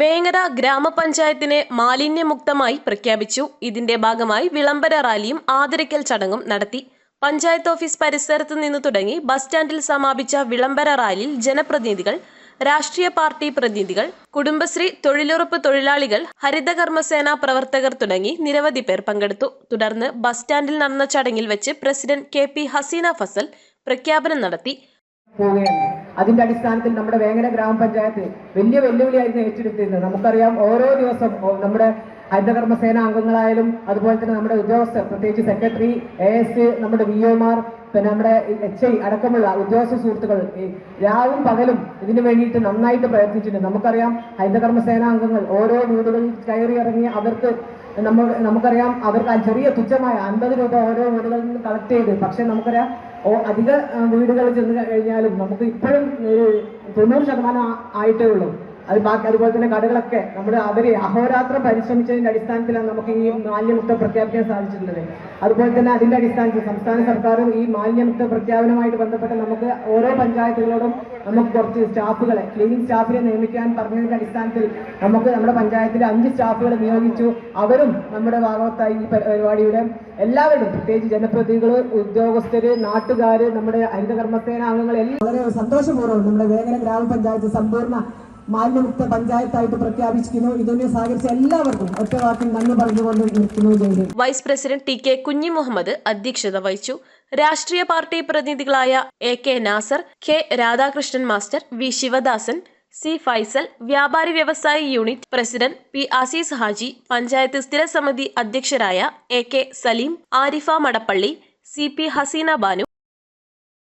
വേങ്ങര ഗ്രാമപഞ്ചായത്തിനെ മാലിന്യമുക്തമായി പ്രഖ്യാപിച്ചു. ഇതിന്റെ ഭാഗമായി വിളംബര റാലിയും ആദരിക്കൽ ചടങ്ങും നടത്തി. പഞ്ചായത്ത് ഓഫീസ് പരിസരത്ത് നിന്ന് തുടങ്ങി ബസ് സ്റ്റാൻഡിൽ സമാപിച്ച വിളംബര റാലിയിൽ ജനപ്രതിനിധികൾ രാഷ്ട്രീയ പാർട്ടി പ്രതിനിധികൾ കുടുംബശ്രീ തൊഴിലുറപ്പ് തൊഴിലാളികൾ ഹരിതകർമ്മസേന പ്രവർത്തകർ തുടങ്ങി നിരവധി പേർ പങ്കെടുത്തു. തുടർന്ന് ബസ് സ്റ്റാൻഡിൽ നടന്ന ചടങ്ങിൽ വെച്ച് president K P Haseena Fazal പ്രഖ്യാപനം നടത്തി. അതിന്റെ അടിസ്ഥാനത്തിൽ നമ്മുടെ വേങ്ങര ഗ്രാമപഞ്ചായത്ത് വലിയ വെല്ലുവിളിയായിരുന്നു ഏറ്റെടുത്തിരുന്നത്. നമുക്കറിയാം ഓരോ ദിവസം നമ്മുടെ നമ്മുടെ ഹരിതകർമ്മസേന അംഗങ്ങളായാലും അതുപോലെ തന്നെ നമ്മുടെ ഉദ്യോഗസ്ഥർ പ്രത്യേകിച്ച് സെക്രട്ടറി എ എസ് നമ്മുടെ വി ഒമാർ പിന്നെ നമ്മുടെ എച്ച് ഐ അടക്കമുള്ള ഉദ്യോഗസ്ഥ സുഹൃത്തുക്കൾ രാവും പകലും ഇതിനു വേണ്ടിയിട്ട് നന്നായിട്ട് പ്രയത്നിച്ചിട്ടുണ്ട്. നമുക്കറിയാം ഹരിതകർമ്മ അംഗങ്ങൾ ഓരോ വീടുകളിൽ കയറി ഇറങ്ങി അവർക്ക് നമ്മൾ നമുക്കറിയാം അവർക്ക് ചെറിയ തുച്ഛമായ അൻപത് രൂപ ഓരോ വീടുകളിൽ നിന്ന് കളക്ട് ചെയ്ത്. പക്ഷെ നമുക്കറിയാം ഓ അധിക വീടുകളിൽ ചെന്ന് കഴിഞ്ഞാലും നമുക്ക് ഇപ്പോഴും തൊണ്ണൂറ് ശതമാനം ആയിട്ടേ ഉള്ളൂ. അത് ബാക്കി അതുപോലെ തന്നെ കടകളൊക്കെ നമ്മുടെ അവർ അഹോരാത്രം പരിശ്രമിച്ചതിന്റെ അടിസ്ഥാനത്തിലാണ് നമുക്ക് ഈ മാലിന്യമുക്ത പ്രഖ്യാപിക്കാൻ സാധിച്ചിട്ടുള്ളത്. അതുപോലെ തന്നെ അതിന്റെ അടിസ്ഥാനത്തിൽ സംസ്ഥാന സർക്കാരും ഈ മാലിന്യമുക്ത പ്രഖ്യാപനവുമായിട്ട് ബന്ധപ്പെട്ട് നമുക്ക് ഓരോ പഞ്ചായത്തുകളോടും നമുക്ക് കുറച്ച് സ്റ്റാഫുകളെ ക്ലീനിങ് സ്റ്റാഫിനെ നിയമിക്കാൻ പറഞ്ഞതിന്റെ അടിസ്ഥാനത്തിൽ നമുക്ക് നമ്മുടെ പഞ്ചായത്തിലെ അഞ്ച് സ്റ്റാഫുകളെ നിയോഗിച്ചു. അവരും നമ്മുടെ ഭാഗത്തായി ഈ പരി- പരിപാടിയുടെ എല്ലാവരും പ്രത്യേകിച്ച് ജനപ്രതിനിധികൾ ഉദ്യോഗസ്ഥര് നാട്ടുകാര് നമ്മുടെ ഹരിതകർമ്മസേന അംഗങ്ങൾ വളരെ സന്തോഷപൂർവം നമ്മുടെ വേങ്ങര ഗ്രാമപഞ്ചായത്ത് സമ്പൂർണ മാലിന്യമുക്ത പഞ്ചായത്തായിട്ട് പ്രഖ്യാപിച്ചിരിക്കുന്നു. ഇതിനെ സഹകരിച്ച എല്ലാവർക്കും ഒറ്റ വാക്കിൽ നന്ദി പറഞ്ഞുകൊണ്ട് നിർത്തുന്നു. ജയിലിൽ vice president T K Kunhi Muhammad അധ്യക്ഷത വഹിച്ചു. രാഷ്ട്രീയ party പ്രതിനിധികളായ A K Nasar K Radhakrishnan master V Sivadasan C Faisal വ്യാപാരി വ്യവസായി unit president P Azeez Haji panchayat സ്ഥിരസമിതി അധ്യക്ഷരായ A K Saleem Arifa Madappally C P Haseena Banu